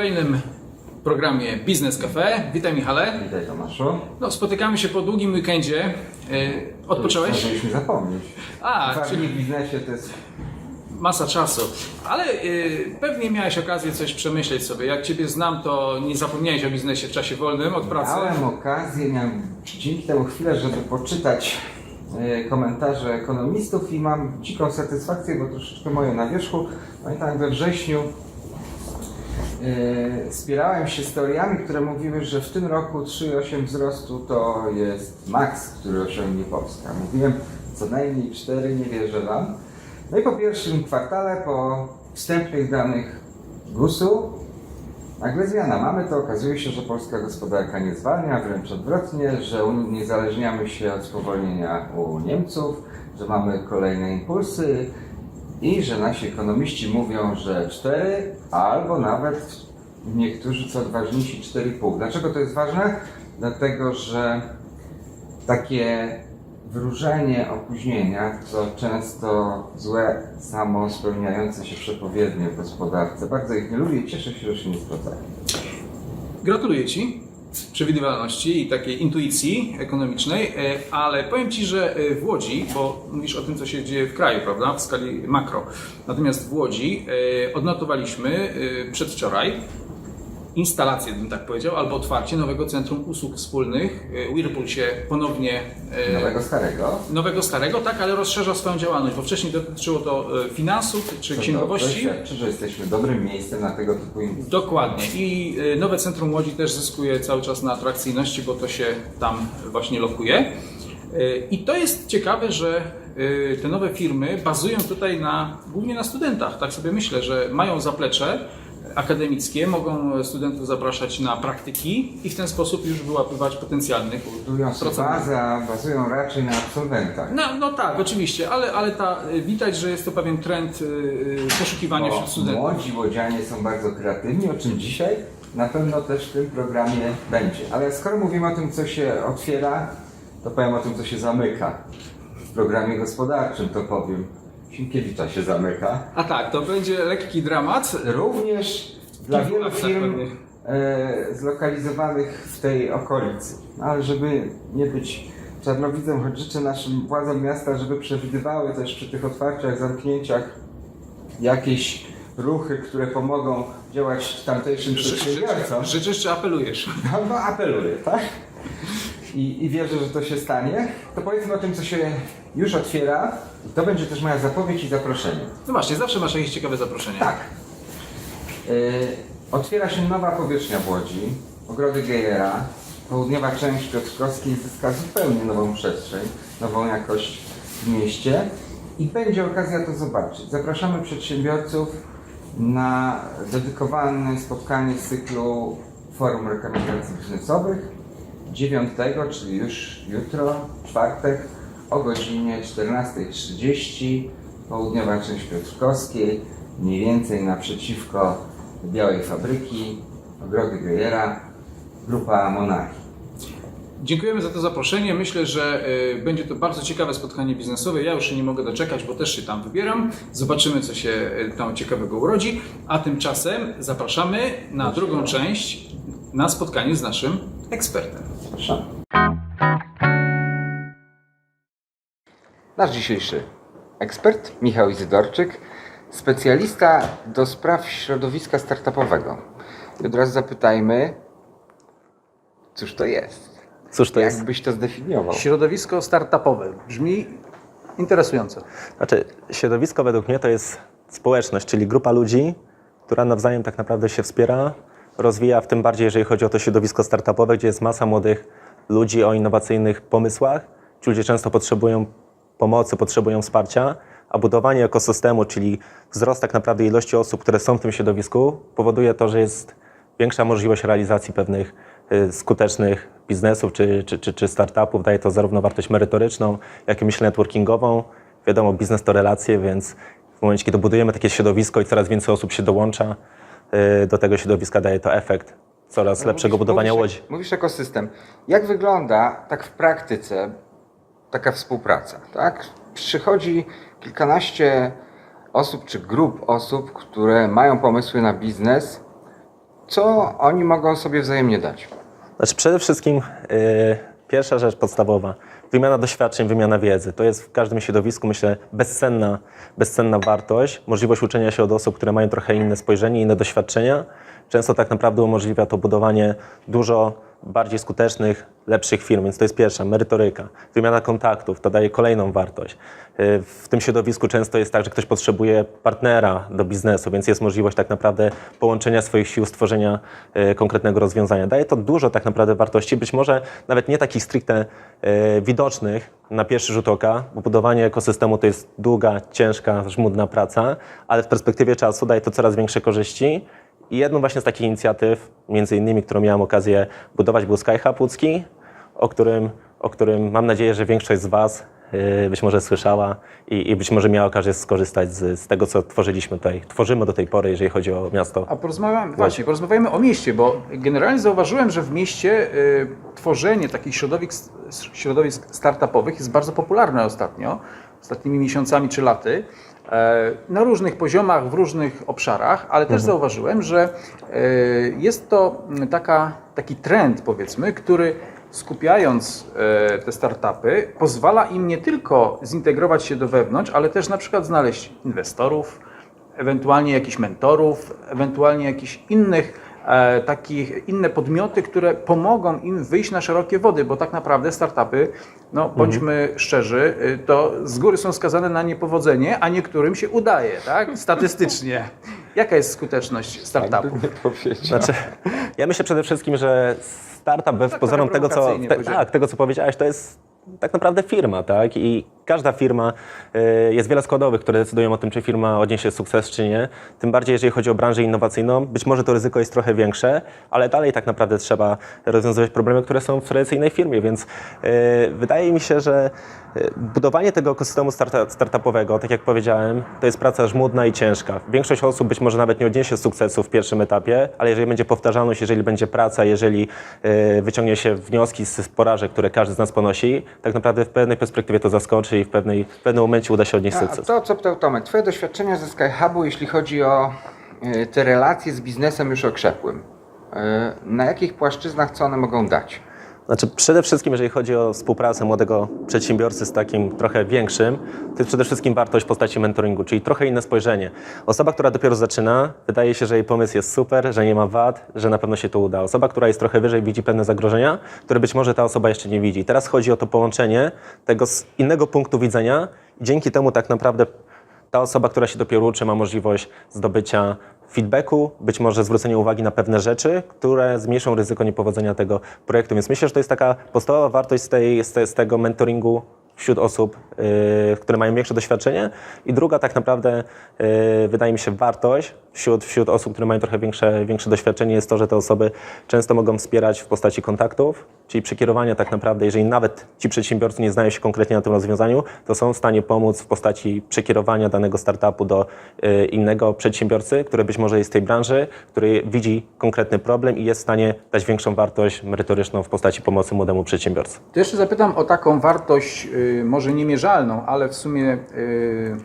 kolejnym programie Biznes Cafe. Witaj Michale. Witaj Tomaszu. No, spotykamy się po długim weekendzie. E, Odpocząłeś? Zdążyliśmy zapomnieć. A, czyli w biznesie to jest... masa czasu. Ale e, pewnie miałeś okazję coś przemyśleć sobie. Jak Ciebie znam, to nie zapomniałeś o biznesie w czasie wolnym od pracy. Miałem okazję, miałem dzięki temu chwilę, żeby poczytać e, komentarze ekonomistów i mam dziką satysfakcję, bo troszeczkę moje na wierzchu. Pamiętam we wrześniu spierałem się z teoriami, które mówiły, że w tym roku 3,8 wzrostu to jest maks, który osiągnie Polska. Mówiłem co najmniej 4, nie wierzę Wam. No i po pierwszym kwartale, po wstępnych danych GUS-u, nagle zmiana. Mamy to, okazuje się, że polska gospodarka nie zwalnia, wręcz odwrotnie, że uniezależniamy się od spowolnienia u Niemców, że mamy kolejne impulsy i że nasi ekonomiści mówią, że 4 albo nawet niektórzy co odważniejsi 4,5. Dlaczego to jest ważne? Dlatego, że takie wróżenie opóźnienia to często złe, samo spełniające się przepowiednie w gospodarce. Bardzo ich nie lubię i cieszę się, że się nie sprawdzają. Gratuluję Ci przewidywalności i takiej intuicji ekonomicznej, e, ale powiem Ci, że e, w Łodzi, bo mówisz o tym, co się dzieje w kraju, prawda, w skali makro. Natomiast w Łodzi e, odnotowaliśmy przedwczoraj instalację, bym tak powiedział, albo otwarcie nowego Centrum Usług Wspólnych. E, Whirlpool się ponownie... e, Nowego, starego. Nowego, starego, tak, ale rozszerza swoją działalność, bo wcześniej dotyczyło to e, finansów czy To księgowości. To że jesteśmy dobrym miejscem na tego typu inwestycje. Dokładnie. I nowe centrum Łodzi też zyskuje cały czas na atrakcyjności, bo to się tam właśnie lokuje. I to jest ciekawe, że te nowe firmy bazują tutaj na, głównie na studentach. Tak sobie myślę, że mają zaplecze akademickie, mogą studentów zapraszać na praktyki i w ten sposób już wyłapywać potencjalnych Budują sobie pracowników. bazę, a bazują raczej na absolwentach. No, no tak, oczywiście, ale, ale ta, y, widać, że jest to pewien trend y, y, poszukiwania wśród studentów. młodzi łodzianie są bardzo kreatywni, o czym dzisiaj na pewno też w tym programie będzie. Ale skoro mówimy o tym, co się otwiera, to powiem o tym, co się zamyka. W programie gospodarczym to powiem. Sienkiewicza się zamyka. A tak, to będzie lekki dramat. Również dla wielu firm e, zlokalizowanych w tej okolicy. No, ale żeby nie być czarnowidzem, choć życzę naszym władzom miasta, żeby przewidywały też przy tych otwarciach, zamknięciach jakieś ruchy, które pomogą działać tamtejszym przedsiębiorcom. Życzysz czy apelujesz? No, no apeluję, tak? I, I wierzę, że to się stanie. To powiedzmy o tym, co się już otwiera. I to będzie też moja zapowiedź i zaproszenie. No właśnie, zawsze masz jakieś ciekawe zaproszenia. Tak. Y, otwiera się nowa powierzchnia w Łodzi, ogrody Gejera. Południowa część Piotrkowskiej zyska zupełnie nową przestrzeń, nową jakość w mieście i będzie okazja to zobaczyć. Zapraszamy przedsiębiorców na dedykowane spotkanie z cyklu Forum Rekomendacji Biznesowych 9, czyli już jutro, czwartek, o godzinie 14.30, południowa część Piotrkowskiej, mniej więcej naprzeciwko Białej Fabryki, Ogrody Gejera, grupa Monarchii. Dziękujemy za to zaproszenie. Myślę, że y, będzie to bardzo ciekawe spotkanie biznesowe. Ja już się nie mogę doczekać, bo też się tam wybieram. Zobaczymy, co się y, tam ciekawego urodzi. A tymczasem zapraszamy na drugą część, na spotkanie z naszym ekspertem. Nasz dzisiejszy ekspert, Michał Izydorczyk, specjalista do spraw środowiska startupowego. I od razu zapytajmy, cóż to jest? Cóż to jest? Jak byś to zdefiniował? Środowisko startupowe. Brzmi interesująco. Znaczy, środowisko według mnie to jest społeczność, czyli grupa ludzi, która nawzajem tak naprawdę się wspiera, rozwija, w tym bardziej jeżeli chodzi o to środowisko startupowe, gdzie jest masa młodych ludzi o innowacyjnych pomysłach. Ci ludzie często potrzebują pomocy, potrzebują wsparcia, a budowanie ekosystemu, czyli wzrost tak naprawdę ilości osób, które są w tym środowisku, powoduje to, że jest większa możliwość realizacji pewnych y, skutecznych biznesów czy, czy, czy, czy startupów. Daje to zarówno wartość merytoryczną, jak i myślę networkingową. Wiadomo, biznes to relacje, więc w momencie, kiedy budujemy takie środowisko i coraz więcej osób się dołącza do tego środowiska, daje to efekt coraz lepszego Mówisz- budowania mówisz, łodzi. Mówisz ekosystem. Jak wygląda tak w praktyce taka współpraca? Tak? Przychodzi kilkanaście osób czy grup osób, które mają pomysły na biznes. co oni mogą sobie wzajemnie dać? Znaczy przede wszystkim y, pierwsza rzecz podstawowa, wymiana doświadczeń, wymiana wiedzy. To jest w każdym środowisku, myślę, bezcenna, bezcenna wartość. Możliwość uczenia się od osób, które mają trochę inne spojrzenie, inne doświadczenia. Często tak naprawdę umożliwia to budowanie dużo bardziej skutecznych, lepszych firm, więc to jest pierwsza, merytoryka. Wymiana kontaktów, to daje kolejną wartość. Y, W tym środowisku często jest tak, że ktoś potrzebuje partnera do biznesu, więc jest możliwość tak naprawdę połączenia swoich sił, stworzenia y, konkretnego rozwiązania. Daje to dużo tak naprawdę wartości, być może nawet nie takich stricte y, widocznych na pierwszy rzut oka, bo budowanie ekosystemu to jest długa, ciężka, żmudna praca, ale w perspektywie czasu daje to coraz większe korzyści. I jedną właśnie z takich inicjatyw, między innymi, którą miałem okazję budować, był Sky Hub łódzki, o którym, o którym mam nadzieję, że większość z Was yy, być może słyszała i, i być może miała okazję skorzystać z, z tego, co tworzyliśmy tutaj, tworzymy do tej pory, jeżeli chodzi o miasto. A porozmawiamy, właśnie, porozmawiajmy o mieście, bo generalnie zauważyłem, że w mieście y, tworzenie takich środowisk, środowisk startupowych jest bardzo popularne ostatnio, ostatnimi miesiącami czy laty, na różnych poziomach, w różnych obszarach, ale też zauważyłem, że e, jest to taka, taki trend, powiedzmy, który skupiając e, te startupy, pozwala im nie tylko zintegrować się do wewnątrz, ale też na przykład znaleźć inwestorów, ewentualnie jakichś mentorów, ewentualnie jakichś innych e, takich inne podmioty, które pomogą im wyjść na szerokie wody, bo tak naprawdę startupy, no bądźmy szczerzy, y, to z góry są skazane na niepowodzenie, a niektórym się udaje, tak? Statystycznie. Jaka jest skuteczność powiedział. Znaczy, ja myślę przede wszystkim, że startup wbrew Tak pozorom tego co, te, tak, tego, co powiedziałeś, to jest tak naprawdę firma, tak? I każda firma, y, jest wiele składowych, które decydują o tym, czy firma odniesie sukces, czy nie. Tym bardziej, jeżeli chodzi o branżę innowacyjną, być może to ryzyko jest trochę większe, ale dalej tak naprawdę trzeba rozwiązywać problemy, które są w tradycyjnej firmie, więc y, wydaje mi się, że y, budowanie tego ekosystemu startupowego, tak jak powiedziałem, to jest praca żmudna i ciężka. Większość osób być może nawet nie odniesie sukcesu w pierwszym etapie, ale jeżeli będzie powtarzalność, jeżeli będzie praca, jeżeli wyciągnie się wnioski z porażek, które każdy z nas ponosi, tak naprawdę w pewnej perspektywie to zaskoczy i w, pewnej, w pewnym momencie uda się odnieść sukces. to, co pytał Tomek, Twoje doświadczenia ze SkyHubu, jeśli chodzi o e, te relacje z biznesem już okrzepłym. E, Na jakich płaszczyznach co one mogą dać? Znaczy przede wszystkim, jeżeli chodzi o współpracę młodego przedsiębiorcy z takim trochę większym, to jest przede wszystkim wartość w postaci mentoringu, czyli trochę inne spojrzenie. Osoba, która dopiero zaczyna, wydaje się, że jej pomysł jest super, że nie ma wad, że na pewno się to uda. Osoba, która jest trochę wyżej, widzi pewne zagrożenia, które być może ta osoba jeszcze nie widzi. Teraz chodzi o to połączenie tego z innego punktu widzenia i dzięki temu tak naprawdę ta osoba, która się dopiero uczy, ma możliwość zdobycia feedbacku, być może zwrócenia uwagi na pewne rzeczy, które zmniejszą ryzyko niepowodzenia tego projektu. Więc myślę, że to jest taka podstawowa wartość z, tej, z, te, z tego mentoringu wśród osób, yy, które mają większe doświadczenie. I druga tak naprawdę, yy, wydaje mi się, wartość wśród, wśród osób, które mają trochę większe, większe doświadczenie jest to, że te osoby często mogą wspierać w postaci kontaktów, czyli przekierowania tak naprawdę, jeżeli nawet ci przedsiębiorcy nie znają się konkretnie na tym rozwiązaniu, to są w stanie pomóc w postaci przekierowania danego startupu do y, innego przedsiębiorcy, który być może jest z tej branży, który widzi konkretny problem i jest w stanie dać większą wartość merytoryczną w postaci pomocy młodemu przedsiębiorcy. To jeszcze zapytam o taką wartość, y, może niemierzalną, ale w sumie y,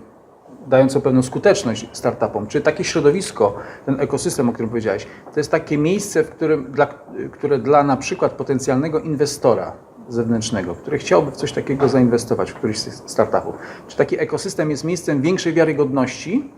dającą pewną skuteczność startupom. Czy takie środowisko, ten ekosystem, o którym powiedziałeś, to jest takie miejsce, w którym, dla, które dla na przykład potencjalnego inwestora zewnętrznego, który chciałby w coś takiego zainwestować, w któryś z tych startupów, czy taki ekosystem jest miejscem większej wiarygodności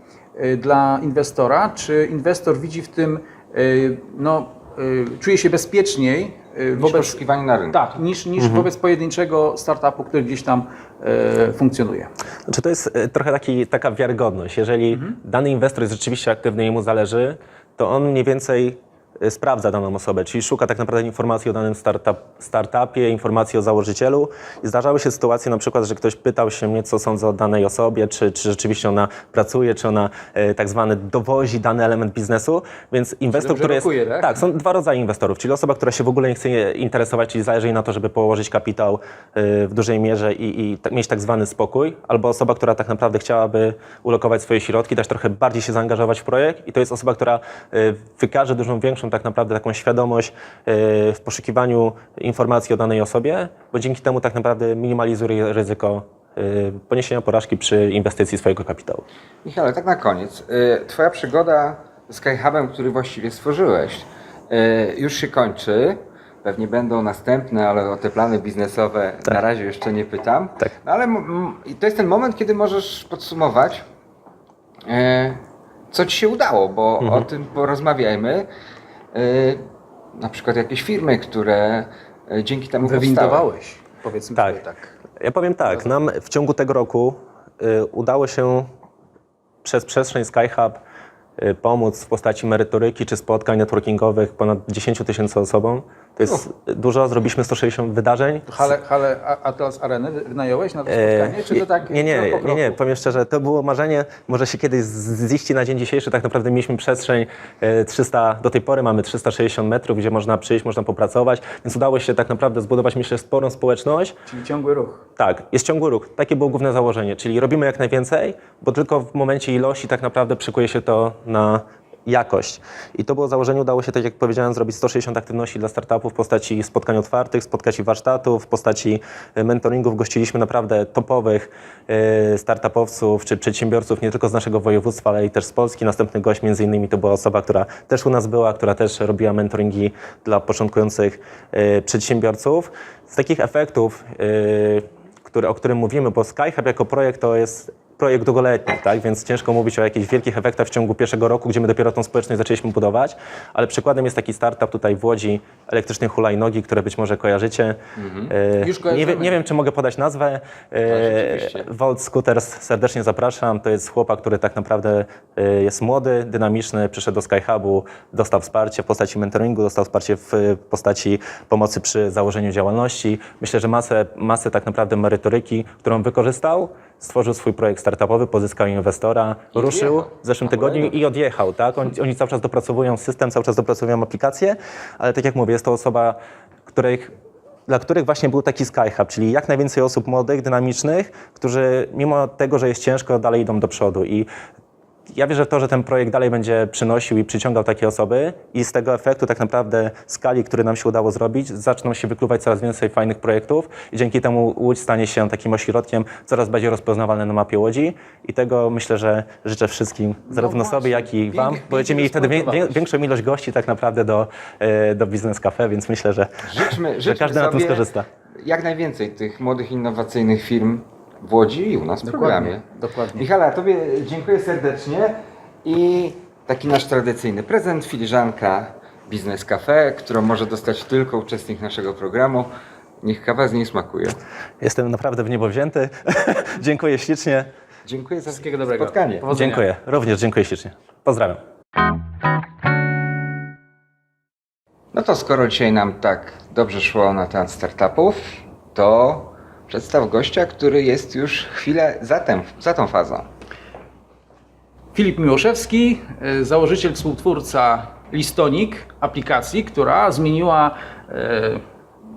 y, dla inwestora, czy inwestor widzi w tym, y, no, y, czuje się bezpieczniej y, Wobec poszukiwania na rynku. tak, niż, niż wobec pojedynczego startupu, który gdzieś tam e, funkcjonuje. Znaczy to jest e, trochę taki, taka wiarygodność. Jeżeli dany inwestor jest rzeczywiście aktywny i jemu zależy, to on mniej więcej sprawdza daną osobę, czyli szuka tak naprawdę informacji o danym startup, startupie, informacji o założycielu. I zdarzały się sytuacje na przykład, że ktoś pytał się mnie, co sądzę o danej osobie, czy, czy rzeczywiście ona pracuje, czy ona e, tak zwany dowozi dany element biznesu, więc inwestor, który jest... rokuje, tak? tak, są dwa rodzaje inwestorów, czyli osoba, która się w ogóle nie chce interesować, czyli zależy jej na to, żeby położyć kapitał y, w dużej mierze i, i mieć tak zwany spokój, albo osoba, która tak naprawdę chciałaby ulokować swoje środki, też trochę bardziej się zaangażować w projekt i to jest osoba, która y, wykaże dużą większą tak naprawdę taką świadomość y, w poszukiwaniu informacji o danej osobie, bo dzięki temu tak naprawdę minimalizuje ryzyko y, poniesienia porażki przy inwestycji swojego kapitału. Michale, tak na koniec. Y, Twoja przygoda z SkyHubem, który właściwie stworzyłeś, e, już się kończy. Pewnie będą następne, ale o te plany biznesowe na razie jeszcze nie pytam. Tak. No ale to jest ten moment, kiedy możesz podsumować, e, co ci się udało, bo o tym porozmawiajmy. E, na przykład jakieś firmy, które e, dzięki temu powstały. Wywindowałeś, powiedzmy Tak. sobie tak. Ja powiem tak, nam w ciągu tego roku y, udało się przez przestrzeń SkyHub y, pomóc w postaci merytoryki czy spotkań networkingowych ponad 10 tysięcy osobom. To jest dużo, zrobiliśmy 160 wydarzeń. Hale, hale A- Atlas Areny wynająłeś na to E, spotkanie, czy to tak nie, nie, nie, nie, powiem szczerze, to było marzenie, może się kiedyś ziści na dzień dzisiejszy, tak naprawdę mieliśmy przestrzeń e, 300, do tej pory mamy 360 metrów, gdzie można przyjść, można popracować, więc udało się tak naprawdę zbudować, myślę, sporą społeczność, Czyli ciągły ruch. tak, jest ciągły ruch. Takie było główne założenie, czyli robimy jak najwięcej, bo tylko w momencie ilości tak naprawdę przykuje się to na jakość. I to było założenie, udało się, tak jak powiedziałem, zrobić 160 aktywności dla startupów w postaci spotkań otwartych, spotkań warsztatów, w postaci e, mentoringów. Gościliśmy naprawdę topowych e, startupowców czy przedsiębiorców, nie tylko z naszego województwa, ale i też z Polski. Następny gość między innymi to była osoba, która też u nas była, która też robiła mentoringi dla początkujących e, przedsiębiorców. Z takich efektów o którym mówimy, bo SkyHub jako projekt to jest projekt długoletni, tak? więc ciężko mówić o jakichś wielkich efektach w ciągu pierwszego roku, gdzie my dopiero tą społeczność zaczęliśmy budować, ale przykładem jest taki startup tutaj w Łodzi, elektrycznej hulajnogi, które być może kojarzycie. E, Już nie, nie wiem, czy mogę podać nazwę. E, Volt Scooters, serdecznie zapraszam. To jest chłopak, który tak naprawdę e, jest młody, dynamiczny, przyszedł do SkyHubu, dostał wsparcie w postaci mentoringu, dostał wsparcie w postaci pomocy przy założeniu działalności. Myślę, że masę, masę tak naprawdę merytoryki, którą wykorzystał, stworzył swój projekt startupowy, pozyskał inwestora, ruszył odjechał. w zeszłym tygodniu i odjechał. Tak? Oni, oni cały czas dopracowują system, cały czas dopracowują aplikację, ale tak jak mówię, jest to osoba, których dla których właśnie był taki SkyHub, czyli jak najwięcej osób młodych, dynamicznych, którzy mimo tego, że jest ciężko, dalej idą do przodu. I ja wierzę w to, że ten projekt dalej będzie przynosił i przyciągał takie osoby i z tego efektu tak naprawdę skali, który nam się udało zrobić, zaczną się wykluwać coraz więcej fajnych projektów i dzięki temu Łódź stanie się takim ośrodkiem coraz bardziej rozpoznawalny na mapie Łodzi i tego myślę, że życzę wszystkim, zarówno właśnie. sobie, jak i Wam. Będziecie mieli wtedy większą ilość gości tak naprawdę do, e, do Biznes Cafe, więc myślę, że, Życzmy, że życzmy każdy na tym skorzysta. jak najwięcej tych młodych, innowacyjnych firm w Łodzi i u nas w programie. dokładnie. Michale, Tobie dziękuję serdecznie i taki nasz tradycyjny prezent, filiżanka Biznes Cafe, którą może dostać tylko uczestnik naszego programu. Niech kawa z niej smakuje. Jestem naprawdę w niebo wzięty. Dziękuję ślicznie. Dziękuję za Wszystkiego dobrego. spotkanie. Powodzenia. Dziękuję. Również dziękuję ślicznie. Pozdrawiam. No to skoro dzisiaj nam tak dobrze szło na temat startupów, to przedstaw gościa, który jest już chwilę za, tem, za tą fazą. Filip Miłoszewski, y, założyciel, współtwórca Listonik, aplikacji, która zmieniła, y,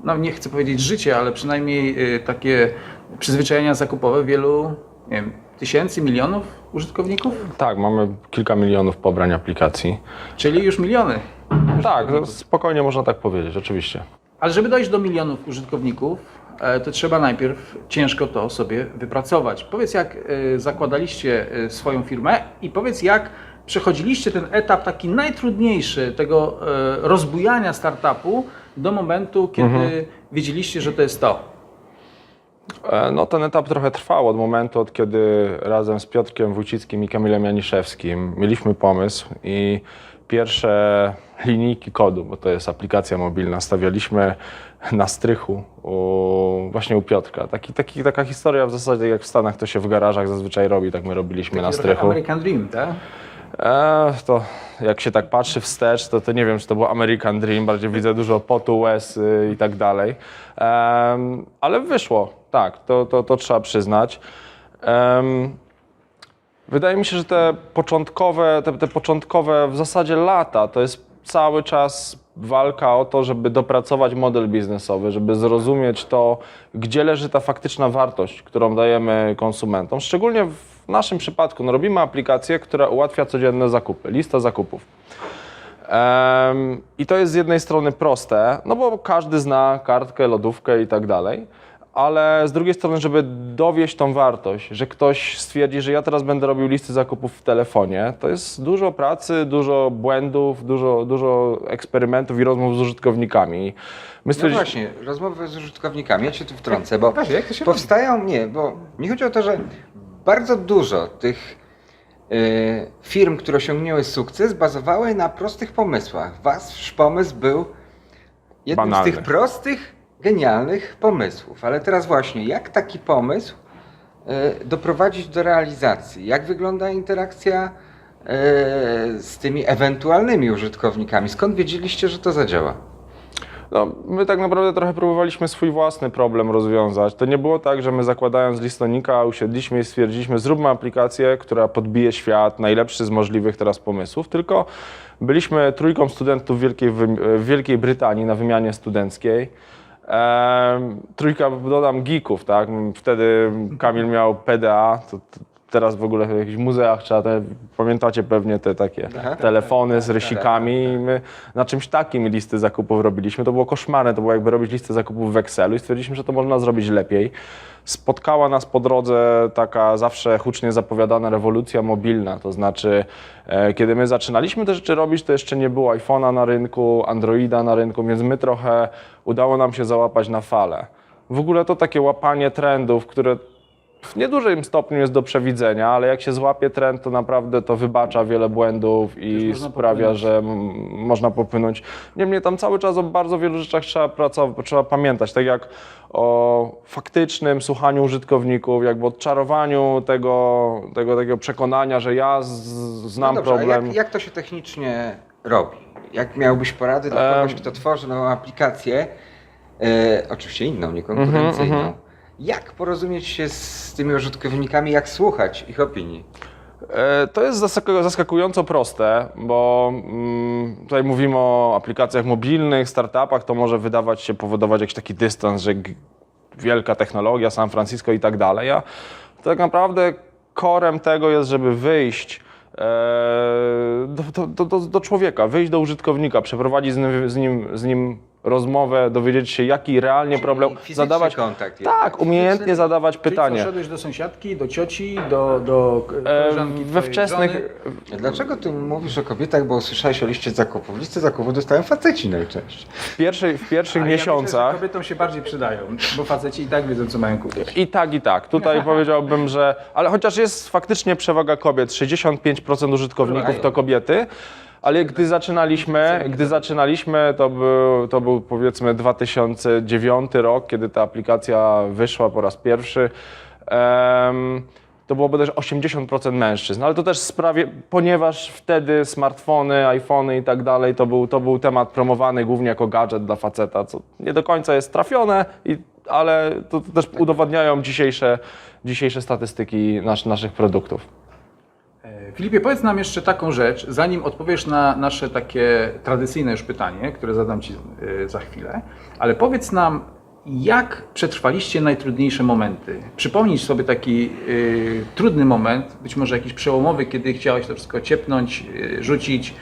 no nie chcę powiedzieć życie, ale przynajmniej y, takie przyzwyczajenia zakupowe wielu nie wiem, tysięcy, milionów użytkowników, Tak, mamy kilka milionów pobrań aplikacji. czyli już miliony. Tak, spokojnie można tak powiedzieć, oczywiście. Ale żeby dojść do milionów użytkowników, e, to trzeba najpierw ciężko to sobie wypracować. Powiedz, jak e, zakładaliście e, swoją firmę i powiedz, jak przechodziliście ten etap taki najtrudniejszy tego e, rozbujania startupu do momentu, kiedy wiedzieliście, że to jest to. E, No ten etap trochę trwał od momentu, od kiedy razem z Piotrkiem Wójcickim i Kamilem Janiszewskim mieliśmy pomysł i pierwsze linijki kodu, bo to jest aplikacja mobilna, stawialiśmy na strychu u, właśnie u Piotrka. Taki, taki, taka historia w zasadzie jak w Stanach to się w garażach zazwyczaj robi, tak my robiliśmy na Taki trochę strychu. American Dream, tak? E, to jak się tak patrzy wstecz, to, to nie wiem, czy to był American Dream, bardziej widzę dużo potu, łez y, i tak dalej. Em, ale wyszło, tak, to, to, to trzeba przyznać. Em, wydaje mi się, że te początkowe, te, te początkowe w zasadzie lata to jest cały czas walka o to, żeby dopracować model biznesowy, żeby zrozumieć to, gdzie leży ta faktyczna wartość, którą dajemy konsumentom. Szczególnie w naszym przypadku no, robimy aplikację, która ułatwia codzienne zakupy, lista zakupów. Em, I to jest z jednej strony proste, no bo każdy zna kartkę, lodówkę i tak dalej, ale z drugiej strony, żeby dowieść tą wartość, że ktoś stwierdzi, że ja teraz będę robił listy zakupów w telefonie, to jest dużo pracy, dużo błędów, dużo, dużo eksperymentów i rozmów z użytkownikami. My No stwierdziliśmy, właśnie, rozmowy z użytkownikami, ja cię tu wtrącę, bo Właśnie, jak to się robi? powstają, nie, bo mi chodzi o to, że bardzo dużo tych y, firm, które osiągnęły sukces, bazowały na prostych pomysłach. Wasz pomysł był jednym Banalny. z tych prostych, genialnych pomysłów. Ale teraz właśnie, jak taki pomysł y, doprowadzić do realizacji? Jak wygląda interakcja y, z tymi ewentualnymi użytkownikami? Skąd wiedzieliście, że to zadziała? No, my tak naprawdę trochę próbowaliśmy swój własny problem rozwiązać. To nie było tak, że my zakładając listonika usiedliśmy i stwierdziliśmy, zróbmy aplikację, która podbije świat, najlepszy z możliwych teraz pomysłów, tylko byliśmy trójką studentów w Wielkiej, w Wielkiej Brytanii na wymianie studenckiej. Ehm, trójka, dodam, geeków, tak? Wtedy Kamil miał PDA, to, to teraz w ogóle w jakichś muzeach trzeba, te, pamiętacie pewnie te takie Aha. telefony z rysikami i my na czymś takim listy zakupów robiliśmy. To było koszmarne, to było jakby robić listę zakupów w Excelu i stwierdziliśmy, że to można zrobić lepiej. Spotkała nas po drodze taka zawsze hucznie zapowiadana rewolucja mobilna, to znaczy e, kiedy my zaczynaliśmy te rzeczy robić, to jeszcze nie było iPhone'a na rynku, Androida na rynku, więc my trochę udało nam się załapać na falę. W ogóle to takie łapanie trendów, które w niedużym stopniu jest do przewidzenia, ale jak się złapie trend, to naprawdę to wybacza wiele błędów i sprawia, popłynąć. że można popłynąć. Niemniej tam cały czas o bardzo wielu rzeczach trzeba, pracować, trzeba pamiętać, tak jak o faktycznym słuchaniu użytkowników, jakby odczarowaniu tego, tego takiego przekonania, że ja znam no dobrze, problem. Jak, jak to się technicznie robi? Jak miałbyś porady dla kogoś, kto tworzy nową aplikację, e, oczywiście inną, niekonkurencyjną? Mhm, Jak porozumieć się z tymi użytkownikami, jak słuchać ich opinii? E, To jest zaskaku- zaskakująco proste, bo mm, tutaj mówimy o aplikacjach mobilnych, startupach, to może wydawać się, powodować jakiś taki dystans, że wielka technologia, San Francisco i tak dalej. A tak naprawdę korem tego jest, żeby wyjść e, do, do, do, do człowieka, wyjść do użytkownika, przeprowadzić z nim, z nim, z nim rozmowę, dowiedzieć się, jaki realnie problem, fizyczny zadawać, kontakt jest. tak, umiejętnie zadawać Czyli pytanie. co, szedłeś do sąsiadki, do cioci, do, do E, koleżanki we twojej wczesnych, żony? Dlaczego ty mówisz o kobietach, bo usłyszałeś o liście zakupów? Listy zakupów dostają faceci najczęściej. w, pierwszej, w pierwszych A ja myślę, miesiącach że kobietom się bardziej przydają, bo faceci i tak wiedzą, co mają kupić. I tak, i tak. Tutaj powiedziałbym, że. Ale chociaż jest faktycznie przewaga kobiet, 65% użytkowników to kobiety. Ale gdy zaczynaliśmy, gdy zaczynaliśmy, to był, to był powiedzmy 2009 rok, kiedy ta aplikacja wyszła po raz pierwszy. Em, to było bodajże 80% mężczyzn, ale to też sprawie, ponieważ wtedy smartfony, iPhony i tak dalej, to był, to był temat promowany głównie jako gadżet dla faceta, co nie do końca jest trafione, i, ale to, to też udowadniają dzisiejsze, dzisiejsze statystyki nasz, naszych produktów. Filipie, powiedz nam jeszcze taką rzecz, zanim odpowiesz na nasze takie tradycyjne już pytanie, które zadam Ci e, za chwilę, ale powiedz nam, jak przetrwaliście najtrudniejsze momenty? Przypomnij sobie taki y, trudny moment, być może jakiś przełomowy, kiedy chciałeś to wszystko ciepnąć, y, rzucić,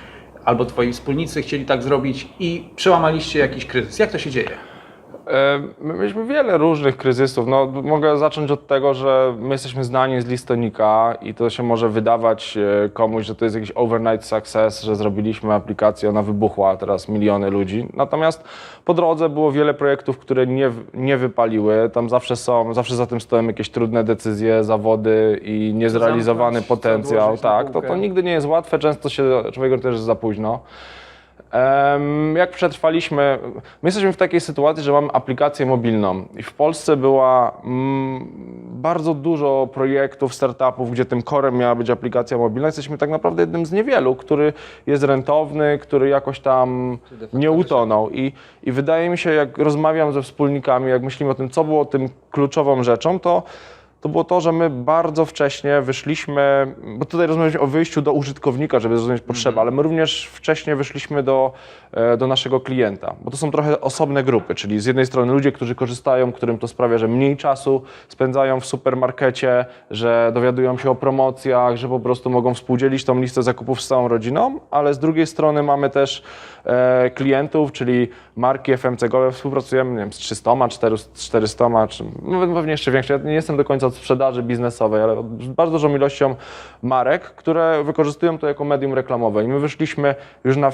albo Twoi wspólnicy chcieli tak zrobić i przełamaliście jakiś kryzys. Jak to się dzieje? My mieliśmy wiele różnych kryzysów. No, mogę zacząć od tego, że my jesteśmy znani z listonika i to się może wydawać e, komuś, że to jest jakiś overnight success, że zrobiliśmy aplikację, ona wybuchła, teraz miliony ludzi. Natomiast po drodze było wiele projektów, które nie, nie wypaliły. Tam zawsze są, zawsze za tym stoją jakieś trudne decyzje, zawody i niezrealizowany Zamknąć, potencjał. Tak, to, to nigdy nie jest łatwe, często się człowiek też za późno. Jak przetrwaliśmy? My jesteśmy w takiej sytuacji, że mamy aplikację mobilną i w Polsce była mm, bardzo dużo projektów, startupów, gdzie tym korem miała być aplikacja mobilna. Jesteśmy tak naprawdę jednym z niewielu, który jest rentowny, który jakoś tam nie utonął. I, I wydaje mi się, jak rozmawiam ze wspólnikami, jak myślimy o tym, co było tym kluczową rzeczą, to to było to, że my bardzo wcześnie wyszliśmy, bo tutaj rozmawialiśmy o wyjściu do użytkownika, żeby zrozumieć potrzebę, ale my również wcześniej wyszliśmy do, e, do naszego klienta, bo to są trochę osobne grupy, czyli z jednej strony ludzie, którzy korzystają, którym to sprawia, że mniej czasu spędzają w supermarkecie, że dowiadują się o promocjach, że po prostu mogą współdzielić tą listę zakupów z całą rodziną, ale z drugiej strony mamy też klientów, czyli marki FMCG-owe, współpracujemy nie wiem, z 300, 400, 400 czy no, pewnie jeszcze większe. Ja nie jestem do końca od sprzedaży biznesowej, ale bardzo dużą ilością marek, które wykorzystują to jako medium reklamowe. I my wyszliśmy już na,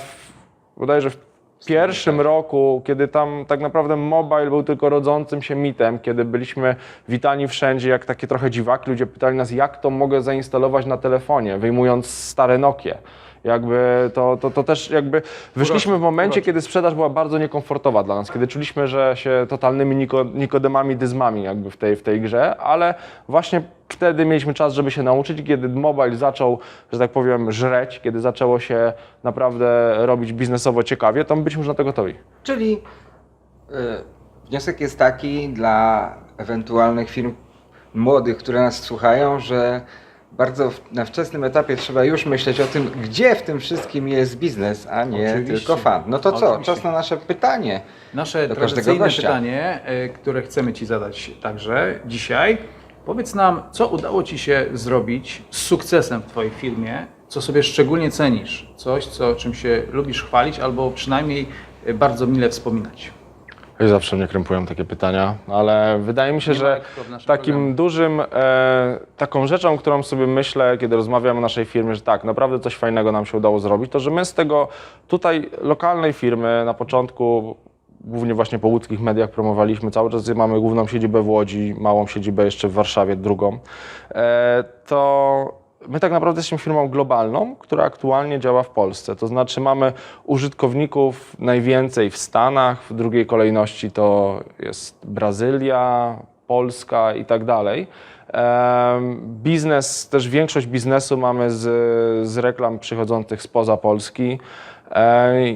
bodajże w pierwszym roku, kiedy tam tak naprawdę mobile był tylko rodzącym się mitem, kiedy byliśmy witani wszędzie jak takie trochę dziwaki, ludzie pytali nas, jak to mogę zainstalować na telefonie, wyjmując stare Nokie. Jakby to, to, to też jakby wyszliśmy w momencie, kiedy sprzedaż była bardzo niekomfortowa dla nas, kiedy czuliśmy, że się totalnymi niko, nikodemami, dyzmami jakby w tej, w tej grze, ale właśnie wtedy mieliśmy czas, żeby się nauczyć, kiedy mobile zaczął, że tak powiem, żreć, kiedy zaczęło się naprawdę robić biznesowo ciekawie, to my byliśmy już na to gotowi. Czyli y, wniosek jest taki dla ewentualnych firm młodych, które nas słuchają, że bardzo na wczesnym etapie trzeba już myśleć o tym, gdzie w tym wszystkim jest biznes, a nie Oczywiście. tylko fan. No to co? Oczywiście. Czas na nasze pytanie. Nasze Do tradycyjne gościa. pytanie, e, które chcemy Ci zadać także dzisiaj. Powiedz nam, co udało Ci się zrobić z sukcesem w Twojej firmie, co sobie szczególnie cenisz, coś, co, czym się lubisz chwalić albo przynajmniej bardzo mile wspominać. I zawsze mnie krępują takie pytania, ale wydaje mi się, Nie ma że w naszym takim programie. dużym, e, taką rzeczą, którą sobie myślę, kiedy rozmawiam o naszej firmie, że tak, naprawdę coś fajnego nam się udało zrobić, to że my z tego tutaj lokalnej firmy na początku głównie właśnie po łódzkich mediach promowaliśmy, cały czas mamy główną siedzibę w Łodzi, małą siedzibę jeszcze w Warszawie, drugą, e, to my tak naprawdę jesteśmy firmą globalną, która aktualnie działa w Polsce. To znaczy mamy użytkowników najwięcej w Stanach, w drugiej kolejności to jest Brazylia, Polska i tak dalej. Biznes, też większość biznesu mamy z, z reklam przychodzących spoza Polski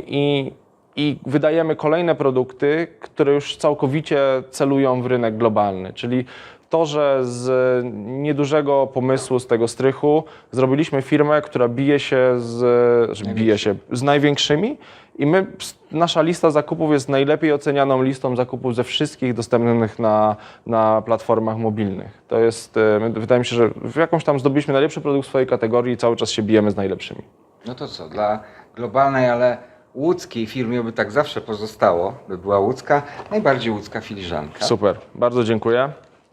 i, i wydajemy kolejne produkty, które już całkowicie celują w rynek globalny, czyli to, że z niedużego pomysłu, z tego strychu zrobiliśmy firmę, która bije się z, bije się z największymi i my, nasza lista zakupów jest najlepiej ocenianą listą zakupów ze wszystkich dostępnych na, na platformach mobilnych. To jest, e, wydaje mi się, że w jakąś tam zdobyliśmy najlepszy produkt w swojej kategorii i cały czas się bijemy z najlepszymi. No to co? Dla globalnej, ale łódzkiej firmy by tak zawsze pozostało, by była łódzka, najbardziej łódzka filiżanka. Super, bardzo dziękuję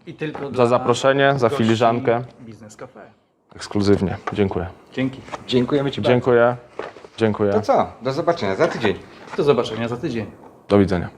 I tylko za zaproszenie, za gości filiżankę. Biznes Cafe. Ekskluzywnie. Dziękuję. Dzięki. Dziękujemy Ci bardzo. Dziękuję. Dziękuję. To co? Do zobaczenia za tydzień. Do zobaczenia za tydzień. Do widzenia.